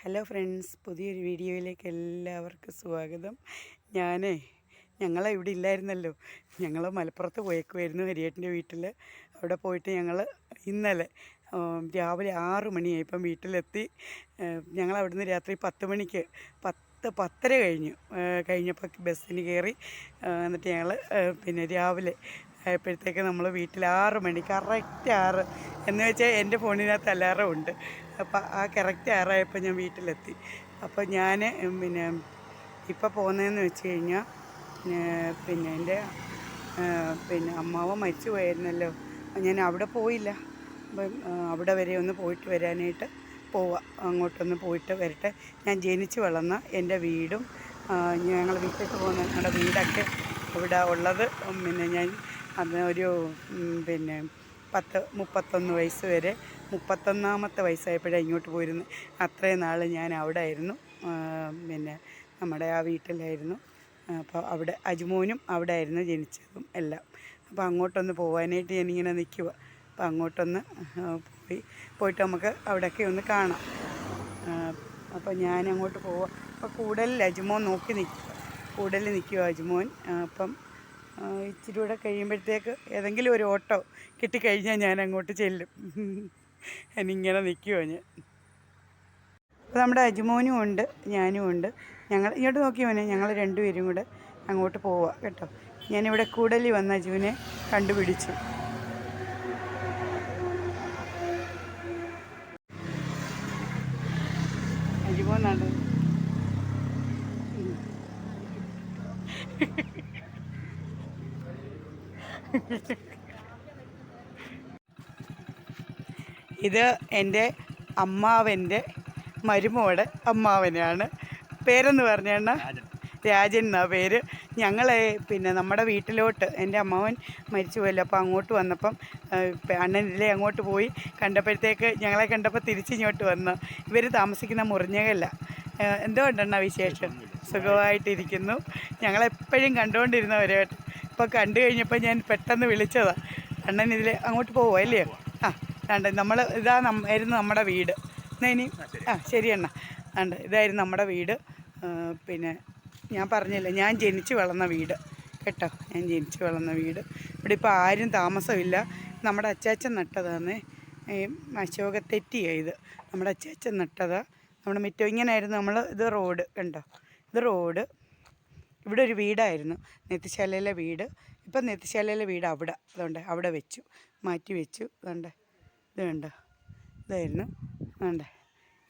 Hello friends പുതിയൊരു വീഡിയോയിലേക്ക് എല്ലാവർക്കും സ്വാഗതം. ഞാനേ ഞങ്ങളെ ഇവിടെ ഇല്ലായിരുന്നല്ലോ. ഞങ്ങൾ മലപ്പുറത്ത് പോയേക്കുമായിരുന്നു ഹരിയേട്ടന്റെ വീട്ടിൽ അവിടെ പോയിട്ട് ഞങ്ങൾ ഇന്നലെ രാവിലെ ആറ് മണിയായപ്പം വീട്ടിലെത്തി. ഞങ്ങൾ അവിടുന്ന് രാത്രി പത്ത് മണിക്ക് പത്ത് പത്തര കഴിഞ്ഞു. കഴിഞ്ഞപ്പോൾ ബസ്സിന് കയറി എന്നിട്ട് ഞങ്ങൾ പിന്നെ രാവിലെ ആയപ്പോഴത്തേക്ക് നമ്മൾ വീട്ടിൽ ആറ് മണി കറക്റ്റ് ആറ് എന്ന് വെച്ചാൽ എന്റെ ഫോണിനകത്ത് അലാറം ഉണ്ട്. അപ്പോൾ ആ കറക്റ്റ് ആറായപ്പോൾ ഞാൻ വീട്ടിലെത്തി. അപ്പോൾ ഞാൻ പിന്നെ ഇപ്പോൾ പോകുന്നതെന്ന് വെച്ച് കഴിഞ്ഞാൽ പിന്നെ എന്റെ പിന്നെ അമ്മാവ് മരിച്ചു പോയായിരുന്നല്ലോ. അപ്പോൾ ഞാൻ അവിടെ പോയില്ല. അപ്പം അവിടെ വരെ ഒന്ന് പോയിട്ട് വരാനായിട്ട് പോവാം. അങ്ങോട്ടൊന്ന് പോയിട്ട് വരട്ടെ. ഞാൻ ജനിച്ച് വളർന്ന എന്റെ വീടും ഞങ്ങൾ വീട്ടിലേക്ക് പോകുന്ന ഞങ്ങളുടെ വീടൊക്കെ ഇവിടെ ഉള്ളത്. പിന്നെ ഞാൻ അന്ന് ഒരു പിന്നെ പത്ത് മുപ്പത്തൊന്ന് വയസ്സ് വരെ മുപ്പത്തൊന്നാമത്തെ വയസ്സായപ്പോഴേ ഇങ്ങോട്ട് പോയിരുന്നു. അത്രയും നാൾ ഞാൻ അവിടെ ആയിരുന്നു പിന്നെ നമ്മുടെ ആ വീട്ടിലായിരുന്നു. അപ്പോൾ അവിടെ അജ്മോനും അവിടെ ആയിരുന്നു ജനിച്ചതും എല്ലാം. അപ്പോൾ അങ്ങോട്ടൊന്ന് പോകാനായിട്ട് ഞാനിങ്ങനെ നിൽക്കുക അപ്പോൾ അങ്ങോട്ടൊന്ന് പോയി പോയിട്ട് നമുക്ക് അവിടെയൊക്കെ ഒന്ന് കാണാം. അപ്പോൾ ഞാൻ അങ്ങോട്ട് പോവാം. അപ്പോൾ കൂടുതൽ അജ്മോൻ നോക്കി നിൽക്കുക കൂടുതൽ നിൽക്കുക അജ്മോൻ. അപ്പം ഇച്ചിരി കൂടെ കഴിയുമ്പോഴത്തേക്ക് ഏതെങ്കിലും ഒരു ഓട്ടോ കിട്ടിക്കഴിഞ്ഞാൽ ഞാൻ അങ്ങോട്ട് ചെല്ലും. ഞാനിങ്ങനെ നിൽക്കുമോ ഞാൻ. അപ്പോൾ നമ്മുടെ അജുമോനും ഉണ്ട് ഞാനും ഉണ്ട്. ഞങ്ങൾ ഇങ്ങോട്ട് നോക്കി മോനെ ഞങ്ങൾ രണ്ടുപേരും കൂടെ അങ്ങോട്ട് പോവാം കേട്ടോ. ഞാനിവിടെ കൂടലി വന്ന അജുവിനെ കണ്ടുപിടിച്ചു. ഇത് എന്റെ അമ്മാവന്റെ മരുമോടെ അമ്മാവനാണ്. പേരെന്ന് പറഞ്ഞേണ്ണ രാജൻ. എന്നാ പേര്. ഞങ്ങളെ പിന്നെ നമ്മുടെ വീട്ടിലോട്ട് എന്റെ അമ്മാവൻ മരിച്ചു പോയല്ലോ. അപ്പോൾ അങ്ങോട്ട് വന്നപ്പം അണ്ണനിലെ അങ്ങോട്ട് പോയി കണ്ടപ്പോഴത്തേക്ക് ഞങ്ങളെ കണ്ടപ്പോൾ തിരിച്ചിങ്ങോട്ട് വന്നു. ഇവർ താമസിക്കുന്ന മുറിഞ്ഞകല്ല. എന്തുകൊണ്ടെണ്ണ വിശേഷം? സുഖമായിട്ടിരിക്കുന്നു. ഞങ്ങളെപ്പോഴും കണ്ടുകൊണ്ടിരുന്നവരായിട്ട് ഇപ്പോൾ കണ്ടു കഴിഞ്ഞപ്പോൾ ഞാൻ പെട്ടെന്ന് വിളിച്ചതാണ് അണ്ണൻ ഇതിൽ അങ്ങോട്ട് പോവുക അല്ലേ? ആ രണ്ട് നമ്മൾ ഇതാ ആയിരുന്നു നമ്മുടെ വീട്. എന്നാ ഇനി? ആ ശരി. അണ്ണ. കണ്ട് ഇതായിരുന്നു നമ്മുടെ വീട്. പിന്നെ ഞാൻ പറഞ്ഞില്ല ഞാൻ ജനിച്ച് വളർന്ന വീട്. കേട്ടോ ഞാൻ ജനിച്ച് വളർന്ന വീട്. ഇവിടെ ഇപ്പോൾ ആരും താമസമില്ല. നമ്മുടെ അച്ചാച്ചൻ നട്ടതാണ് ഈ അശോക തെറ്റിയ ഇത്. നമ്മുടെ അച്ചാച്ചൻ നട്ടതാണ് നമ്മുടെ മിറ്റം ഇങ്ങനെയായിരുന്നു നമ്മൾ ഇത് റോഡ് കണ്ടോ? ഇത് റോഡ്. ഇവിടെ ഒരു വീടായിരുന്നു. നെത്തിശാലയിലെ വീട്. ഇപ്പം നെത്തിശാലയിലെ വീട് അവിടെ. അതുകൊണ്ട് അവിടെ വെച്ചു. മാറ്റി വെച്ചു. അതുകൊണ്ട് ഇത് കണ്ടോ ഇതായിരുന്നു. അതുകൊണ്ട്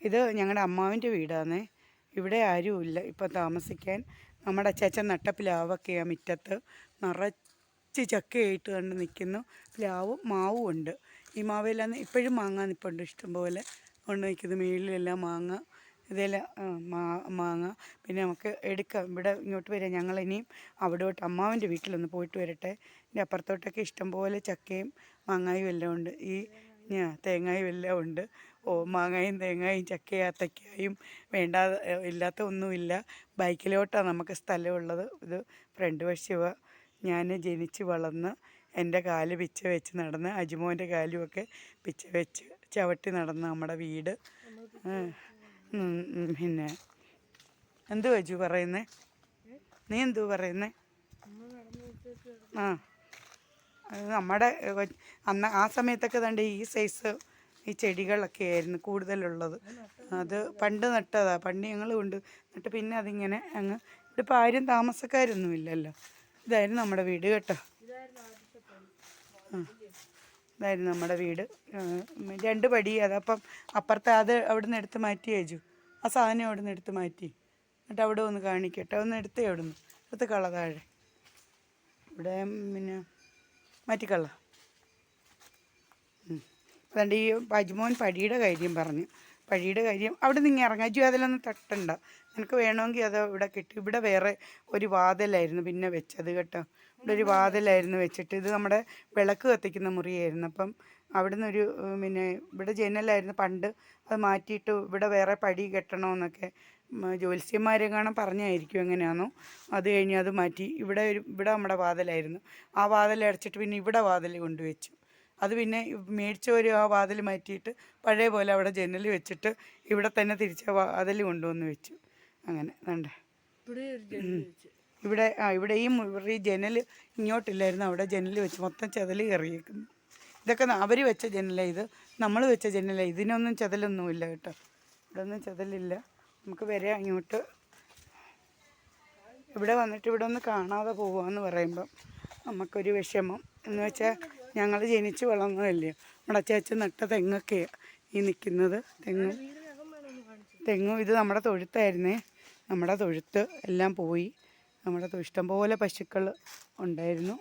ഇത് ഞങ്ങളുടെ അമ്മാവിന്റെ വീടാണ് ഇവിടെ ആരുമില്ല. ഇപ്പം താമസിക്കാൻ നമ്മുടെ അച്ചാച്ചൻ നട്ട പ്ലാവൊക്കെ ആ മുറ്റത്ത് നിറച്ച് ചക്കയായിട്ട് കണ്ട് നിൽക്കുന്നു. പ്ലാവും മാവും ഉണ്ട്. ഈ മാവെല്ലാം ഇപ്പോഴും മാങ്ങ നിൽപ്പുണ്ട് ഇഷ്ടംപോലെ കൊണ്ട് നിൽക്കുന്നു. മേളിലെല്ലാം മാങ്ങ ഇതെല്ലാം മാങ്ങ. പിന്നെ നമുക്ക് എടുക്കാം. ഇവിടെ ഇങ്ങോട്ട് വരാം. ഞങ്ങളിനിയും അവിടോട്ട് അമ്മാവന്റെ വീട്ടിലൊന്ന് പോയിട്ട് വരട്ടെ. എന്റെ അപ്പുറത്തോട്ടൊക്കെ ഇഷ്ടംപോലെ ചക്കയും മാങ്ങായും എല്ലാം ഉണ്ട്. ഈ തേങ്ങായും എല്ലാം ഉണ്ട്. ഓ മാങ്ങായും തേങ്ങായും ചക്കയും അത്തക്കായും വേണ്ട ഇല്ലാത്ത ഒന്നുമില്ല. ബൈക്കിലോട്ടാണ് നമുക്ക് സ്ഥലമുള്ളത്. ഇത് ഫ്രണ്ട് വശിവ ഞാൻ ജനിച്ച് വളർന്ന് എന്റെ കാൽ പിച്ച വെച്ച് നടന്ന് അജുമോന്റെ കാലുമൊക്കെ പിച്ച വെച്ച് ചവിട്ടി നടന്ന് നമ്മുടെ വീട്. പിന്നെ. എന്തു വെച്ചു പറയുന്നേ? നീ എന്തു പറയുന്നേ? ആ. നമ്മുടെ അന്ന് ആ സമയത്തൊക്കെ തണ്ട് ഈ സൈസ് ഈ ചെടികളൊക്കെ ആയിരുന്നു കൂടുതലുള്ളത്. അത് പണ്ട് നട്ടതാ. പണ്ട് ഞങ്ങൾ കൊണ്ട് എന്നിട്ട് പിന്നെ അതിങ്ങനെ അങ്ങ് ഇവിടെ ആരും താമസക്കാരൊന്നും ഇല്ലല്ലോ. ഇതായിരുന്നു നമ്മുടെ വീട് കേട്ടോ. ആ. ഇതായിരുന്നു നമ്മുടെ വീട്. രണ്ട് പടി. അതപ്പം അപ്പുറത്തെ അത് അവിടെ നിന്ന് എടുത്ത് മാറ്റി അയച്ചു ആ സാധനം അവിടെ നിന്ന് എടുത്ത് മാറ്റി. എന്നിട്ട് അവിടെ ഒന്ന് കാണിക്കട്ടെ. ഒന്ന് എടുത്തേ അവിടെ നിന്ന് എടുത്ത് കള താഴെ. ഇവിടെ പിന്നെ മാറ്റിക്കള. അതുകൊണ്ട് ഈ അജ്മോൻ പടിയുടെ കാര്യം പറഞ്ഞു. പഴിയുടെ കാര്യം അവിടെ നിന്ന് ഇറങ്ങാം. അജു അതിലൊന്നും തട്ടണ്ട. നിനക്ക് വേണമെങ്കിൽ അത് ഇവിടെ കിട്ടും. ഇവിടെ വേറെ ഒരു വാതിലായിരുന്നു പിന്നെ വെച്ചത് കേട്ടോ. ഇവിടെ ഒരു വാതിലായിരുന്നു വെച്ചിട്ട്. ഇത് നമ്മുടെ വിളക്ക് കത്തിക്കുന്ന മുറിയായിരുന്നു. അപ്പം അവിടുന്ന് ഒരു പിന്നെ ഇവിടെ ജനലായിരുന്നു. പണ്ട് അത് മാറ്റിയിട്ട് ഇവിടെ വേറെ പടി കെട്ടണമെന്നൊക്കെ ജോത്സ്യന്മാരെ ജ്യോത്സ്യന്മാരെ കാണാൻ പറഞ്ഞായിരിക്കും എങ്ങനെയാണോ അത് കഴിഞ്ഞ് അത് മാറ്റി. ഇവിടെ ഒരു ഇവിടെ നമ്മുടെ വാതിലായിരുന്നു. ആ വാതിൽ അടച്ചിട്ട് പിന്നെ ഇവിടെ വാതിൽ കൊണ്ടുവച്ചു. അത് പിന്നെ മേടിച്ചവർ ആ വാതിൽ മാറ്റിയിട്ട് പഴയ പോലെ അവിടെ ജനൽ വെച്ചിട്ട് ഇവിടെ തന്നെ തിരിച്ച വാതിൽ കൊണ്ടുവന്ന് വെച്ചു. അങ്ങനെ വേണ്ടേ ഇവിടെ ഇവിടെ ആ ഇവിടെ ഈ മുറി ജനൽ ഇങ്ങോട്ടില്ലായിരുന്നു അവിടെ ജനൽ വെച്ച് മൊത്തം ചെതൽ കയറിയേക്കുന്നു ഇതൊക്കെ അവർ വെച്ച ജനലാണ് ഇത്. നമ്മൾ വെച്ച ജനലാണ് ഇതിനൊന്നും ചെതലൊന്നുമില്ല കേട്ടോ. ഇവിടെ ഒന്നും ചെതലില്ല. നമുക്ക് വരെ അങ്ങോട്ട് ഇവിടെ വന്നിട്ട് ഇവിടെ ഒന്ന് കാണാതെ പോകുകയെന്ന് പറയുമ്പം നമുക്കൊരു വിഷമം. എന്ന് വെച്ചാൽ ഞങ്ങൾ ജനിച്ച് വളർന്നതല്ലേ. നമ്മുടെ അച്ചാച്ച നട്ട തെങ്ങൊക്കെയാണ് ഈ നിൽക്കുന്നത് തെങ്ങും തെങ്ങും ഇത് നമ്മുടെ തൊഴുത്തായിരുന്നേ. നമ്മുടെ തൊഴുത്ത് എല്ലാം പോയി. നമ്മുടെ ഇഷ്ടംപോലെ പശുക്കൾ ഉണ്ടായിരുന്നു.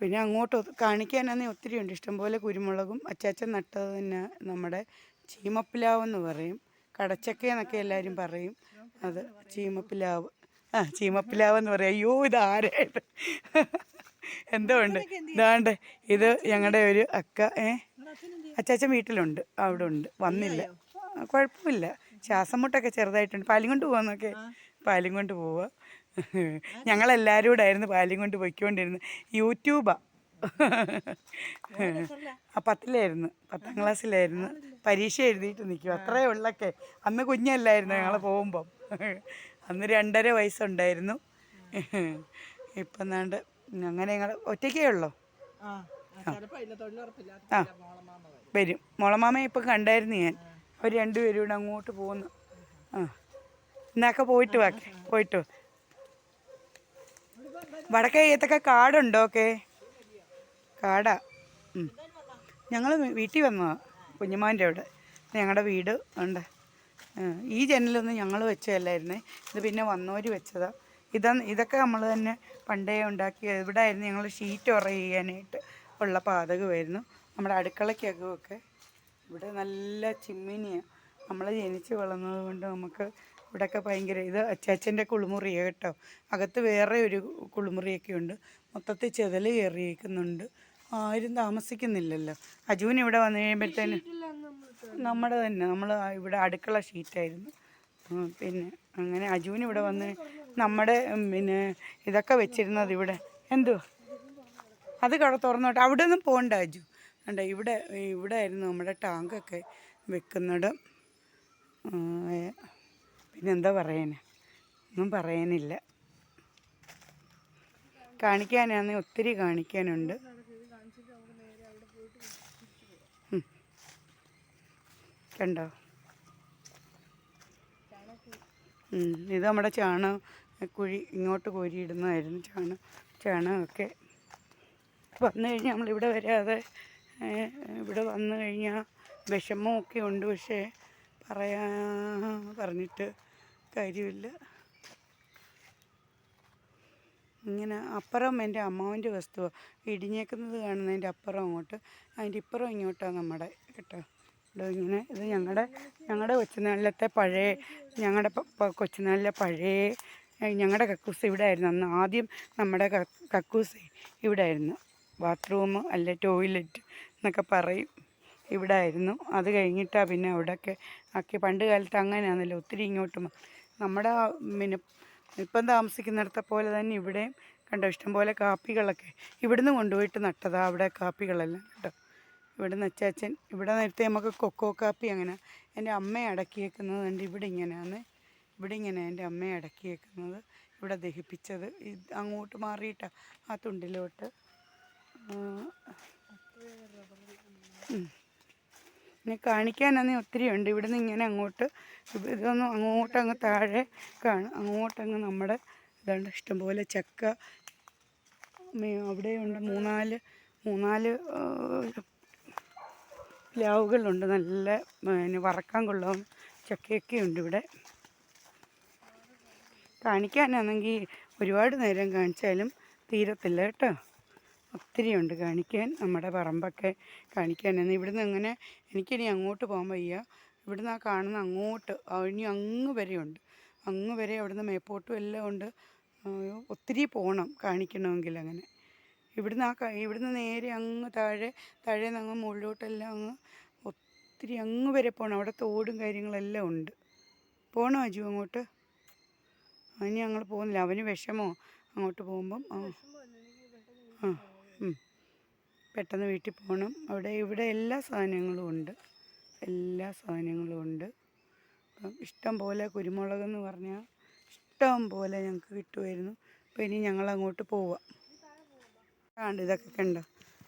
പിന്നെ അങ്ങോട്ട് കാണിക്കാനാണെങ്കിൽ ഒത്തിരി ഉണ്ട്. ഇഷ്ടംപോലെ കുരുമുളകും അച്ചാച്ചൻ നട്ടത് തന്നെ നമ്മുടെ ചീമപ്പിലാവ് എന്ന് പറയും. കടച്ചക്ക എന്നൊക്കെ എല്ലാവരും പറയും. അത് ചീമപ്പിലാവ്. ആ ചീമപ്പിലാവ് എന്ന് പറയും. അയ്യോ ഇത് ആരായിട്ട് എന്തോ ഉണ്ട്. ഇതാണ്ട് ഇത് ഞങ്ങളുടെ ഒരു അക്ക ഏ? അച്ചാച്ചൻ വീട്ടിലുണ്ട്. അവിടെ ഉണ്ട്. വന്നില്ല. കുഴപ്പമില്ല. ശ്വാസം മുട്ടൊക്കെ ചെറുതായിട്ടുണ്ട്. പാലും കൊണ്ട് പോകാന്നൊക്കെ പാലും കൊണ്ട് പോവുക ഞങ്ങളെല്ലാവരും കൂടെ ആയിരുന്നു പാലും കൊണ്ട് പൊയ്ക്കൊണ്ടിരുന്നത്. യൂട്യൂബാ. ആ പത്തിലായിരുന്നു. പത്താം ക്ലാസ്സിലായിരുന്നു. പരീക്ഷ എഴുതിയിട്ട് നിൽക്കും അത്രേ ഉള്ളൊക്കെ. അന്ന് കുഞ്ഞല്ലായിരുന്നു ഞങ്ങൾ പോകുമ്പം. അന്ന് രണ്ടര വയസ്സുണ്ടായിരുന്നു. ഇപ്പം എന്നാണ്ട് അങ്ങനെ ഞങ്ങൾ ഒറ്റയ്ക്കേ ഉള്ളോ? ആ വരും. വരും. മുളമാമയെ ഇപ്പം കണ്ടായിരുന്നു ഞാൻ. അവർ രണ്ടുപേരും കൂടെ അങ്ങോട്ട് പോകുന്നു. ആ. എന്നാക്കെ പോയിട്ട് വാക്കെ പോയിട്ട്. വടക്കേ ഏത്തൊക്കെ കാടുണ്ടോ ഒക്കെ? കാടാ. ഞങ്ങൾ വീട്ടിൽ വന്നതാ കുഞ്ഞുമാന്റെ അവിടെ. ഞങ്ങളുടെ വീട് ഉണ്ട് ഈ ജനലൊന്നും ഞങ്ങൾ വെച്ചതല്ലായിരുന്നേ. ഇത് പിന്നെ വന്നവർ വെച്ചതാ. ഇതാ ഇതൊക്കെ നമ്മൾ തന്നെ പണ്ടേ ഉണ്ടാക്കി ഇവിടെ ആയിരുന്നു ഞങ്ങൾ ഷീറ്റ് ഉറ ചെയ്യാനായിട്ട് ഉള്ള പാതകമായിരുന്നു. നമ്മുടെ അടുക്കളയ്ക്കകമൊക്കെ ഇവിടെ നല്ല ചിമ്മിനിയാണ് നമ്മൾ ജനിച്ച് വളർന്നത് കൊണ്ട് നമുക്ക് ഇവിടെയൊക്കെ ഭയങ്കര ഇത് അച്ചാച്ചന്റെ കുളിമുറിയാണ് കേട്ടോ. അകത്ത് വേറെ ഒരു കുളിമുറിയൊക്കെ ഉണ്ട്. മൊത്തത്തിൽ ചെതൽ കയറിയേക്കുന്നുണ്ട്. ആരും താമസിക്കുന്നില്ലല്ലോ. അജുവിന് ഇവിടെ വന്നു കഴിയുമ്പോഴത്തേന് നമ്മുടെ തന്നെ. നമ്മൾ ഇവിടെ അടുക്കള ഷീറ്റായിരുന്നു. പിന്നെ അങ്ങനെ അജുവിന് ഇവിടെ വന്ന് നമ്മുടെ പിന്നെ ഇതൊക്കെ വെച്ചിരുന്നത് ഇവിടെ. എന്തുവാ അത് കട തുറന്നോട്ടെ. അവിടെ ഒന്നും പോകണ്ട അജു. കണ്ട ഇവിടെ ഇവിടെ ആയിരുന്നു നമ്മുടെ ടാങ്കൊക്കെ വെക്കുന്നത്. പിന്നെന്താ പറയാനാ ഒന്നും പറയാനില്ല കാണിക്കാനാണെങ്കിൽ ഒത്തിരി കാണിക്കാനുണ്ട്. കണ്ടോ? ഇത് നമ്മുടെ ചാണകം കുഴി ഇങ്ങോട്ട് കോരിയിടുന്നതായിരുന്നു. ചാണകം ചാണകമൊക്കെ വന്നു കഴിഞ്ഞാൽ നമ്മളിവിടെ വരാതെ ഇവിടെ വന്നു കഴിഞ്ഞാൽ വിഷമമൊക്കെ ഉണ്ട്. പക്ഷേ പറയാ പറഞ്ഞിട്ട് കാര്യമില്ല. ഇങ്ങനെ അപ്പുറം എന്റെ അമ്മാവന്റെ വസ്തുവാണ് ഇടിഞ്ഞേക്കുന്നത് കാണുന്നതിന്റെ അപ്പുറം അങ്ങോട്ട് അതിന്റെ ഇപ്പുറം ഇങ്ങോട്ടാണ് നമ്മുടെ കേട്ടോ. ഇവിടെ ഇങ്ങനെ ഇത് ഞങ്ങളുടെ ഞങ്ങളുടെ കൊച്ചുനാളിലത്തെ പഴയ ഞങ്ങളുടെ കൊച്ചുനാളിലെ പഴയ ഞങ്ങളുടെ കക്കൂസ് ഇവിടെ ആയിരുന്നു അന്ന് ആദ്യം നമ്മുടെ കക്കൂസ് ഇവിടെ ആയിരുന്നു ബാത്റൂം അല്ലെ ടോയ്ലറ്റ് എന്നൊക്കെ പറയും. ഇവിടെ ആയിരുന്നു അത് കഴിഞ്ഞിട്ടാണ് പിന്നെ അവിടെയൊക്കെ ആക്കി. പണ്ട് കാലത്ത് അങ്ങനെയാണല്ലോ ഒത്തിരി ഇങ്ങോട്ട് നമ്മുടെ പിന്നെ ഇപ്പം താമസിക്കുന്നിടത്തെ പോലെ തന്നെ ഇവിടെയും കണ്ടോ ഇഷ്ടംപോലെ കാപ്പികളൊക്കെ ഇവിടുന്ന് കൊണ്ടുപോയിട്ട് നട്ടതാ അവിടെ കാപ്പികളെല്ലാം കേട്ടോ ഇവിടുന്ന് അച്ചാച്ചൻ ഇവിടെ നേരത്തെ നമുക്ക് കൊക്കോ കാപ്പി അങ്ങനെ എന്റെ അമ്മയെ അടക്കിയേക്കുന്നത് കണ്ട് ഇവിടെ ഇങ്ങനെയാണ്. ഇവിടെ ഇങ്ങനെ എന്റെ അമ്മയെ അടക്കിയേക്കുന്നത്. ഇവിടെ ദഹിപ്പിച്ചത്. അങ്ങോട്ട് മാറിയിട്ടാ ആ തുണ്ടിലോട്ട്. പിന്നെ കാണിക്കാനാണെങ്കിൽ ഒത്തിരി ഉണ്ട്. ഇവിടുന്ന് ഇങ്ങനെ അങ്ങോട്ട് ഇത് ഇതൊന്നും അങ്ങോട്ട് അങ്ങ് താഴെ കാണും. അങ്ങോട്ടങ്ങ് നമ്മുടെ ഇതുണ്ട് ഇഷ്ടംപോലെ ചക്ക. അവിടെയുണ്ട് മൂന്നാൽ മൂന്നാൽ പ്ലാവുകളുണ്ട്. നല്ല പിന്നെ വറക്കാൻ കൊള്ളാവും ചക്കയൊക്കെ ഉണ്ട് ഇവിടെ. കാണിക്കാനാണെങ്കിൽ ഒരുപാട് നേരം കാണിച്ചാലും തീരത്തില്ല കേട്ടോ. ഒത്തിരി ഉണ്ട് കാണിക്കാൻ നമ്മുടെ പറമ്പൊക്കെ കാണിക്കാൻ. കാണിക്കാനാണ് ഇവിടുന്ന് അങ്ങനെ എനിക്കിനി അങ്ങോട്ട് പോകാൻ വയ്യ. ഇവിടുന്ന് ആ കാണുന്ന അങ്ങോട്ട് ഇനി അങ്ങ് വരെയുണ്ട്. അങ്ങ് വരെ അവിടുന്ന് മേപ്പോട്ടും എല്ലാം ഉണ്ട്. ഒത്തിരി പോകണം കാണിക്കണമെങ്കിൽ അങ്ങനെ. ഇവിടുന്ന് ആ ഇവിടുന്ന് നേരെ അങ്ങ് താഴെ താഴെ നിന്ന് അങ്ങ് മുകളിലോട്ടെല്ലാം അങ്ങ് ഒത്തിരി അങ്ങ് വരെ പോകണം അവിടെ തോടും കാര്യങ്ങളെല്ലാം ഉണ്ട്. പോകണോ അജു അങ്ങോട്ട്? അതിന് ഞങ്ങൾ പോകുന്നില്ല. അവന് വിഷമോ അങ്ങോട്ട് പോകുമ്പം? ആ. ആ. പെട്ടെന്ന് വീട്ടിൽ പോകണം. അവിടെ ഇവിടെ എല്ലാ സാധനങ്ങളും ഉണ്ട്. എല്ലാ സാധനങ്ങളും ഉണ്ട്. അപ്പം ഇഷ്ടം പോലെ കുരുമുളക് എന്ന് പറഞ്ഞാൽ ഇഷ്ടം പോലെ ഞങ്ങൾക്ക് കിട്ടുമായിരുന്നു. അപ്പോൾ ഇനി ഞങ്ങൾ അങ്ങോട്ട് പോവാം. ആണ്ട് ഇതൊക്കെ കണ്ടോ?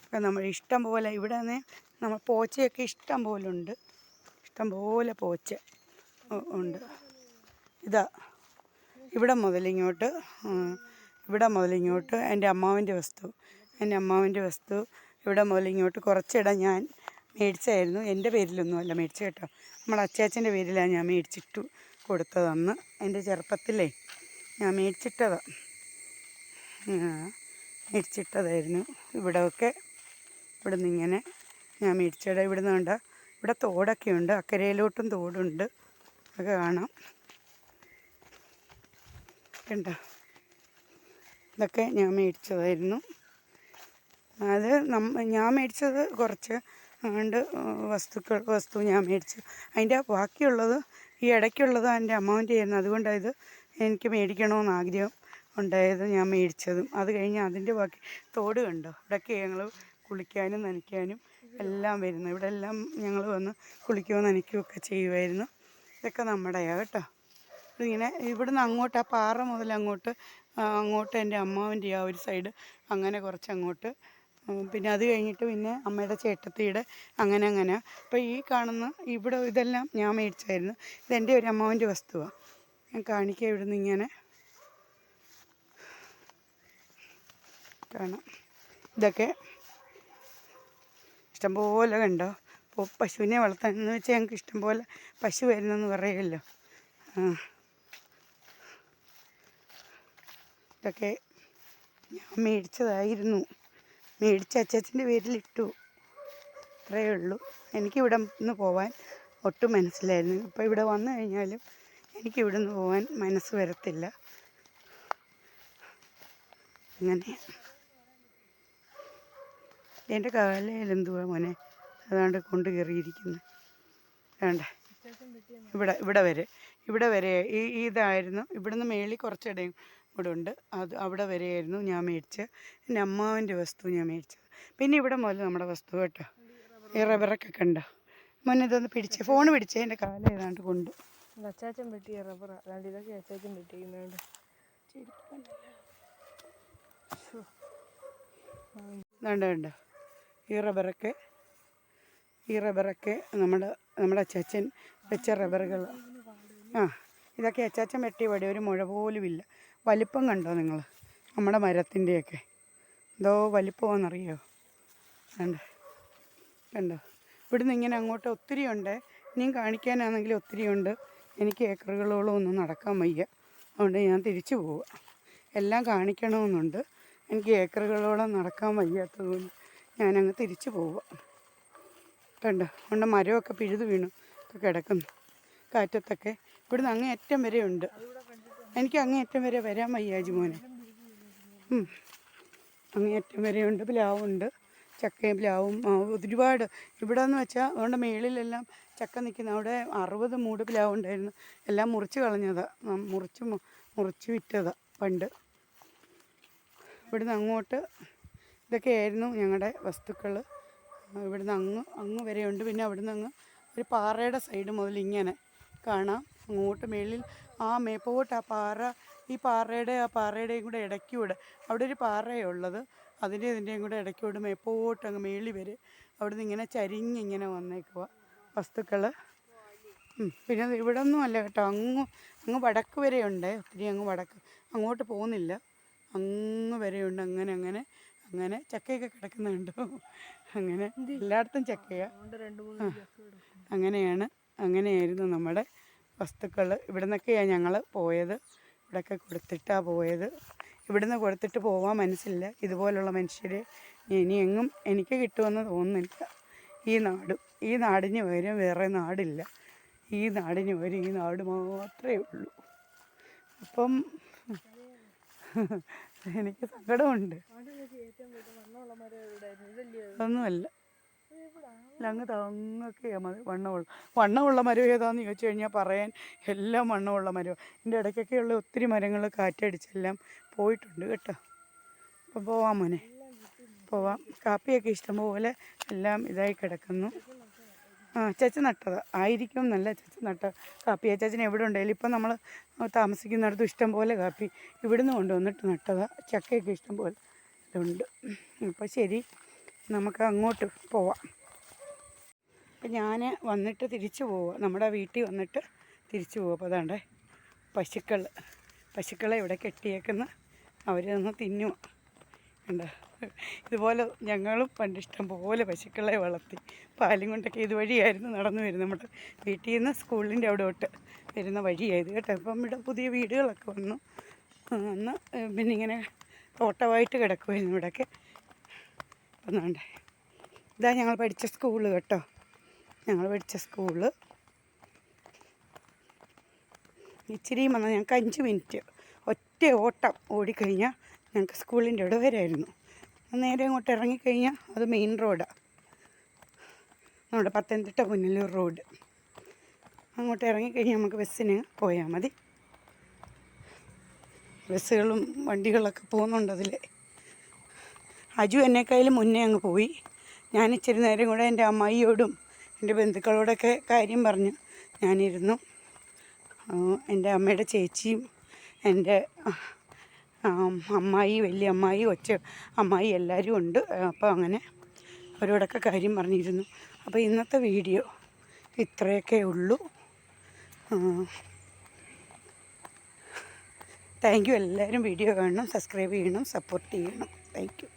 അപ്പം നമ്മൾ ഇഷ്ടം പോലെ ഇവിടെ നിന്ന് നമ്മൾ പോച്ചയൊക്കെ ഇഷ്ടം പോലെ ഉണ്ട്. ഇഷ്ടം പോലെ പോച്ച ഉണ്ട്. ഇതാ. ഇവിടെ മുതലിങ്ങോട്ട് ഇവിടെ മുതലിങ്ങോട്ട് എന്റെ അമ്മാവിന്റെ വസ്തു. എന്റെ അമ്മാവന്റെ വസ്തു ഇവിടെ മുതൽ ഇങ്ങോട്ട് കുറച്ചിടം ഞാൻ മേടിച്ചായിരുന്നു. എന്റെ പേരിലൊന്നുമല്ല മേടിച്ച കേട്ടോ. നമ്മുടെ അച്ചാച്ചന്റെ പേരിലാണ് ഞാൻ മേടിച്ചിട്ടു കൊടുത്തതെന്ന്. എന്റെ ചെറുപ്പത്തിലേ ഞാൻ മേടിച്ചിട്ടതാണ് മേടിച്ചിട്ടതായിരുന്നു. ഇവിടെയൊക്കെ ഇവിടെ നിന്ന് ഇങ്ങനെ ഞാൻ മേടിച്ചിട ഇവിടെ നിന്ന് കണ്ട ഇവിടെ തോടൊക്കെ ഉണ്ട്. അക്കരയിലോട്ടും തോടുണ്ട്. ഒക്കെ കാണാം. കണ്ടോ? ഇതൊക്കെ ഞാൻ മേടിച്ചതായിരുന്നു. അത് നമ്മ ഞാൻ മേടിച്ചത് കുറച്ച് അതുകൊണ്ട് വസ്തുക്കൾ വസ്തു ഞാൻ മേടിച്ചു. അതിന്റെ ബാക്കിയുള്ളത് ഈ ഇടയ്ക്കുള്ളത് എന്റെ അമ്മാവന്റെ ആയിരുന്നു അതുകൊണ്ടായത് എനിക്ക് മേടിക്കണമെന്ന് ആഗ്രഹം ഉണ്ടായത് ഞാൻ മേടിച്ചതും. അത് കഴിഞ്ഞ് അതിന്റെ ബാക്കി തോട് കണ്ടോ? ഇവിടെയൊക്കെ ഞങ്ങൾ കുളിക്കാനും നനയ്ക്കാനും എല്ലാം വരുന്നു. ഇവിടെ എല്ലാം ഞങ്ങൾ വന്ന് കുളിക്കുകയോ നനയ്ക്കുകയോ ഒക്കെ ചെയ്യുമായിരുന്നു ഇതൊക്കെ നമ്മുടെയാണ് കേട്ടോ. ഇതിങ്ങനെ ഇവിടുന്ന് അങ്ങോട്ട് ആ പാറ മുതൽ അങ്ങോട്ട് അങ്ങോട്ട് എന്റെ അമ്മാവന്റെ ആ ഒരു സൈഡ് അങ്ങനെ കുറച്ച് അങ്ങോട്ട് പിന്നെ അത് കഴിഞ്ഞിട്ട് പിന്നെ അമ്മയുടെ ചേട്ടത്തിയുടെ അങ്ങനെ അങ്ങനെ. അപ്പോൾ ഈ കാണുന്ന ഇവിടെ ഇതെല്ലാം ഞാൻ മേടിച്ചായിരുന്നു. ഇതെന്റെ ഒരു അമ്മാവന്റെ വസ്തുവാണ് ഞാൻ കാണിക്കാം ഇവിടുന്ന് ഇങ്ങനെ. കാണാം. ഇതൊക്കെ ഇഷ്ടംപോലെ കണ്ടോ? അപ്പോൾ പശുവിനെ വളർത്താൻ എന്ന് വെച്ചാൽ ഞങ്ങൾക്ക് ഇഷ്ടംപോലെ പശു വരുന്നെന്ന് പറയുമല്ലോ ഇതൊക്കെ ഞാൻ മേടിച്ചതായിരുന്നു. മേടിച്ച അച്ചച്ചന്റെ പേരിലിട്ടു അത്രയേ ഉള്ളൂ. എനിക്കിവിടെ നിന്ന് പോവാൻ ഒട്ടും മനസ്സിലായിരുന്നു. ഇപ്പോൾ ഇവിടെ വന്നു കഴിഞ്ഞാലും എനിക്ക് ഇവിടെ നിന്ന് പോവാൻ മനസ്സ് വരത്തില്ല. അങ്ങനെ. എന്റെ കാലയിൽ എന്തുവാ മോനെ? അതാണ്ട് കൊണ്ട് കയറിയിരിക്കുന്നു. വേണ്ട. ഇവിടെ ഇവിടെ വരെ. ഇവിടെ വരെ ഈ ഇതായിരുന്നു. ഇവിടുന്ന് മേളിൽ കുറച്ചിടയും കൂടെ ഉണ്ട്. അത് അവിടെ വരെയായിരുന്നു ഞാൻ മേടിച്ച് എന്റെ അമ്മാവന്റെ വസ്തു ഞാൻ മേടിച്ചത്. പിന്നെ ഇവിടെ മുതൽ നമ്മുടെ വസ്തു കേട്ടോ. ഈ റബ്ബറൊക്കെ കണ്ടോ? മോനെ ഇതൊന്ന് പിടിച്ച് ഫോൺ പിടിച്ച് എന്റെ കാലം ഏതാണ്ട് കൊണ്ട്. അച്ചാച്ചൻ പെട്ടി റബ്ബർ അല്ലാണ്ട് ഇതൊക്കെ അച്ചാച്ചൻ വെട്ടിക്കുന്നുണ്ട് വേണ്ട വേണ്ട ഈ റബ്ബറൊക്കെ ഈ റബ്ബറൊക്കെ നമ്മുടെ നമ്മുടെ അച്ചാച്ചൻ വെച്ച റബ്ബറുകൾ ആ ഇതൊക്കെ അച്ചാച്ചൻ വെട്ടി പടി ഒരു മുഴ പോലുമില്ല വലിപ്പം കണ്ടോ നിങ്ങൾ? നമ്മുടെ മരത്തിന്റെയൊക്കെ. എന്തോ വലിപ്പമാണെന്നറിയോ? കണ്ടോ കണ്ടോ? ഇവിടുന്ന് ഇങ്ങനെ അങ്ങോട്ട് ഒത്തിരി ഉണ്ട്. ഇനിയും കാണിക്കാനാണെങ്കിൽ ഒത്തിരി ഉണ്ട്. എനിക്ക് ഏക്കറുകളോളം ഒന്നും നടക്കാൻ വയ്യ. അതുകൊണ്ട് ഞാൻ തിരിച്ചു പോവുക എല്ലാം കാണിക്കണമെന്നുണ്ട്. എനിക്ക് ഏക്കറുകളോളം നടക്കാൻ വയ്യാത്തതുകൊണ്ട് ഞാനങ്ങ് തിരിച്ചു പോവുക കണ്ടോ? അതുകൊണ്ട് മരമൊക്കെ പിഴുതു വീണു. ഒക്കെ കിടക്കുന്നു. കാറ്റത്തൊക്കെ. ഇവിടുന്ന് അങ്ങേ അറ്റം വരെ ഉണ്ട് എനിക്ക് അങ്ങേ അറ്റം വരെ വരാൻ വയ്യാജി മോനെ. അങ്ങേയറ്റം വരെയുണ്ട് പ്ലാവുണ്ട് ചക്കയും പ്ലാവും ഒരുപാട്. ഇവിടെ എന്ന് വെച്ചാൽ അതുകൊണ്ട് മേളിലെല്ലാം ചക്ക നിൽക്കുന്ന അവിടെ അറുപത് മൂട് പ്ലാവ് ഉണ്ടായിരുന്നു. എല്ലാം മുറിച്ച് കളഞ്ഞതാണ് മുറിച്ച് മുറിച്ച് വിറ്റതാണ് പണ്ട്. ഇവിടുന്ന് അങ്ങോട്ട് ഇതൊക്കെയായിരുന്നു ഞങ്ങളുടെ വസ്തുക്കൾ ഇവിടുന്ന് അങ്ങ് അങ്ങ് വരെയുണ്ട് പിന്നെ അവിടുന്ന് അങ്ങ് ഒരു പാറയുടെ സൈഡ് മുതൽ ഇങ്ങനെ കാണാം. അങ്ങോട്ട് മേളിൽ ആ മേപ്പോട്ട് ആ പാറ ഈ പാറയുടെ ആ പാറയുടെയും കൂടെ ഇടയ്ക്കൂടെ അവിടെ ഒരു പാറയുള്ളത്. അതിന്റെ ഇതിന്റെയും കൂടെ ഇടയ്ക്കൂടെ മേപ്പോട്ട് അങ്ങ് മേളി വരെ അവിടെ നിന്ന് ഇങ്ങനെ ചരിഞ്ഞിങ്ങനെ വന്നേക്കുക വസ്തുക്കൾ പിന്നെ ഇവിടെ ഒന്നും അല്ല കേട്ടോ. അങ്ങ് അങ്ങ് വടക്ക് വരെ ഉണ്ട്. ഒത്തിരി അങ്ങ് വടക്ക്. അങ്ങോട്ട് പോകുന്നില്ല. അങ്ങ് വരെയുണ്ട് അങ്ങനെ അങ്ങനെ അങ്ങനെ ചക്കയൊക്കെ കിടക്കുന്നുണ്ട് അങ്ങനെ എല്ലായിടത്തും ചക്കയാണ് അങ്ങനെയാണ് അങ്ങനെയായിരുന്നു നമ്മുടെ വസ്തുക്കൾ ഇവിടെ നിന്നൊക്കെയാണ് ഞങ്ങൾ പോയത്. ഇവിടെയൊക്കെ കൊടുത്തിട്ടാണ് പോയത്. ഇവിടുന്ന് കൊടുത്തിട്ട് പോകാൻ മനസ്സില്ല. ഇതുപോലുള്ള മനുഷ്യരെ ഇനി എങ്ങും എനിക്ക് കിട്ടുമെന്ന് തോന്നുന്നില്ല. ഈ നാടും ഈ നാടിന് പകരം വേറെ നാടില്ല. ഈ നാടിന് പകരം ഈ നാട് മാത്രമേ ഉള്ളൂ. അപ്പം എനിക്ക് സങ്കടമുണ്ട്. അവിടെ അങ്ങ് തങ്ങൊക്കെയാണ് മതി വണ്ണമുള്ള വണ്ണമുള്ള മരം ഏതാണെന്ന് ചോദിച്ചു കഴിഞ്ഞാൽ പറയാൻ എല്ലാം വണ്ണമുള്ള മരം എന്റെ ഇടയ്ക്കൊക്കെയുള്ള ഒത്തിരി മരങ്ങൾ കാറ്റടിച്ചെല്ലാം പോയിട്ടുണ്ട് കേട്ടോ. അപ്പം പോവാം മോനെ. പോവാം. കാപ്പിയൊക്കെ ഇഷ്ടംപോലെ എല്ലാം ഇതായി കിടക്കുന്നു. ആ ചേച്ചി നട്ടത്. ആയിരിക്കും നല്ല ചേച്ചി നട്ട കാപ്പി. ചേച്ചൻ എവിടെ ഉണ്ടെങ്കിലും ഇപ്പം നമ്മൾ താമസിക്കുന്നിടത്ത് ഇഷ്ടംപോലെ കാപ്പി ഇവിടുന്ന് കൊണ്ടുവന്നിട്ട് നട്ടതാണ് ചക്കയൊക്കെ ഇഷ്ടംപോലെ ഉണ്ട് അപ്പോൾ ശരി. നമുക്ക് അങ്ങോട്ട് പോവാം. അപ്പം ഞാൻ വന്നിട്ട് തിരിച്ചു പോവുക നമ്മുടെ വീട്ടിൽ വന്നിട്ട് തിരിച്ചു പോവുക അപ്പോൾ അതാണ്ടേ പശുക്കൾ പശുക്കളെ ഇവിടെ കെട്ടിയേക്കുന്ന അവരൊന്ന് തിന്നുക കണ്ടോ? ഇതുപോലെ ഞങ്ങളും പണ്ട് ഇഷ്ടം പോലെ പശുക്കളെ വളർത്തി. പാലും കൊണ്ടൊക്കെ ഇതുവഴിയായിരുന്നു നടന്നു വരുന്നത്. നമ്മുടെ വീട്ടിൽ നിന്ന് സ്കൂളിന്റെ അവിടെ തൊട്ട് വരുന്ന വഴിയായത് കേട്ടോ. ഇപ്പം ഇവിടെ പുതിയ വീടുകളൊക്കെ വന്നു. വന്ന് പിന്നെ ഇങ്ങനെ തോട്ടമായിട്ട് കിടക്കുമായിരുന്നു ഇവിടെയൊക്കെ ഒന്നുണ്ട് ഇതാ ഞങ്ങൾ പഠിച്ച സ്കൂൾ കേട്ടോ. ഞങ്ങൾ പഠിച്ച സ്കൂൾ ഇച്ചിരി വന്നാൽ ഞങ്ങൾക്ക് അഞ്ച് മിനിറ്റ് ഒറ്റ ഓട്ടം ഓടിക്കഴിഞ്ഞാൽ ഞങ്ങൾക്ക് സ്കൂളിന്റെ അവിടെ വരായിരുന്നു നേരെ അങ്ങോട്ട് ഇറങ്ങിക്കഴിഞ്ഞാൽ അത് മെയിൻ റോഡാണ് നമ്മുടെ പത്തനംതിട്ട പുനലൂർ റോഡ് അങ്ങോട്ട് ഇറങ്ങിക്കഴിഞ്ഞാൽ നമുക്ക് ബസ്സിന് പോയാൽ മതി. ബസ്സുകളും വണ്ടികളൊക്കെ പോകുന്നുണ്ട് അതിൽ അജു എന്നെക്കായാലും മുന്നേ അങ്ങ് പോയി. ഞാൻ ഇച്ചിരി നേരം കൂടെ എന്റെ അമ്മായിയോടും എന്റെ ബന്ധുക്കളോടൊക്കെ കാര്യം പറഞ്ഞു. ഞാനിരുന്നു. എന്റെ അമ്മയുടെ ചേച്ചിയും എന്റെ അമ്മായി വലിയ അമ്മായി ഒച്ച അമ്മായി എല്ലാവരും ഉണ്ട്. അപ്പോൾ അങ്ങനെ അവരോടൊക്കെ കാര്യം പറഞ്ഞിരുന്നു. അപ്പോൾ ഇന്നത്തെ വീഡിയോ ഇത്രയൊക്കെ ഉള്ളൂ. Thank you. എല്ലാവരും വീഡിയോ കാണണം സബ്സ്ക്രൈബ് ചെയ്യണം സപ്പോർട്ട് ചെയ്യണം. Thank you.